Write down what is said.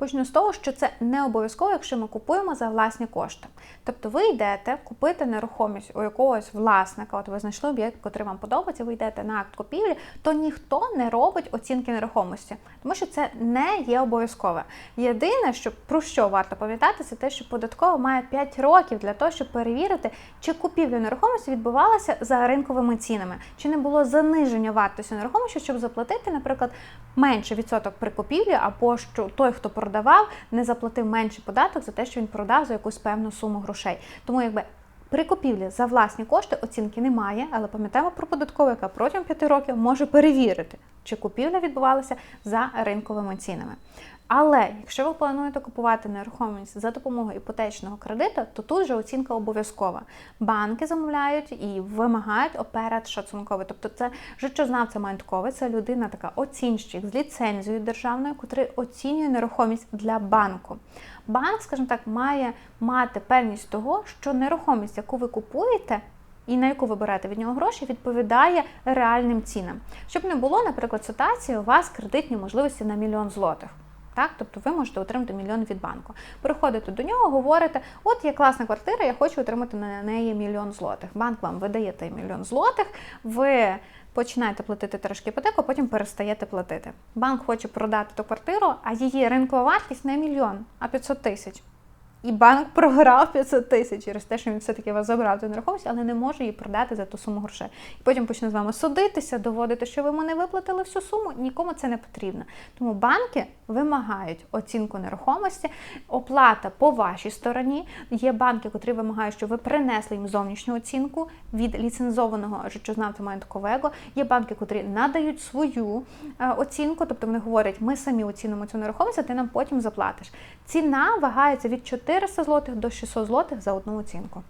Почну з того, що це не обов'язково, якщо ми купуємо за власні кошти. Тобто ви йдете купити нерухомість у якогось власника, от ви знайшли об'єкт, який вам подобається, ви йдете на акт купівлі, то ніхто не робить оцінки нерухомості, тому що це не є обов'язкове. Єдине, що про що варто пам'ятати, це те, що податкова має 5 років для того, щоб перевірити, чи купівля нерухомості відбувалася за ринковими цінами, чи не було заниження вартості нерухомості, щоб заплатити, наприклад, менше відсоток при купівлі, або що той, хто продавав, не заплатив менший податок за те, що він продав за якусь певну суму грошей. Тому якби. При купівлі за власні кошти оцінки немає, але пам'ятаємо про податкову, яка протягом 5 років може перевірити, чи купівля відбувалася за ринковими цінами. Але якщо ви плануєте купувати нерухомість за допомогою іпотечного кредиту, то тут же оцінка обов'язкова. Банки замовляють і вимагають оперед шацунковий. Тобто це життєзнавця маєтковий, це людина така оцінщик з ліцензією державною, котрий оцінює нерухомість для банку. Банк, скажімо так, має мати певність того, що нерухомість, яку ви купуєте, і на яку ви берете від нього гроші, відповідає реальним цінам. Щоб не було, наприклад, ситуації, у вас кредитні можливості на мільйон злотих. Так, тобто ви можете отримати мільйон від банку. Приходите до нього, говорите, от є класна квартира, я хочу отримати на неї мільйон злотих. Банк вам видає той мільйон злотих, ви починаєте платити трошки іпотеку, потім перестаєте платити. Банк хоче продати ту квартиру, а її ринкова вартість не мільйон, а 500 тисяч. І банк програв 500 тисяч через те, що він все-таки вас забрав цю нерухомість, але не може її продати за ту суму грошей. І потім почне з вами судитися, доводити, що ви йому не виплатили всю суму. Нікому це не потрібно. Тому банки вимагають оцінку нерухомості, оплата по вашій стороні. Є банки, котрі вимагають, щоб ви принесли їм зовнішню оцінку від ліцензованого життєзнавця маєткового. Є банки, котрі надають свою е, оцінку, тобто вони говорять, ми самі оцінимо цю нерухомість, а ти нам потім заплатиш. Ціна вагається від 400 злотих до 600 злотих за одну оцінку.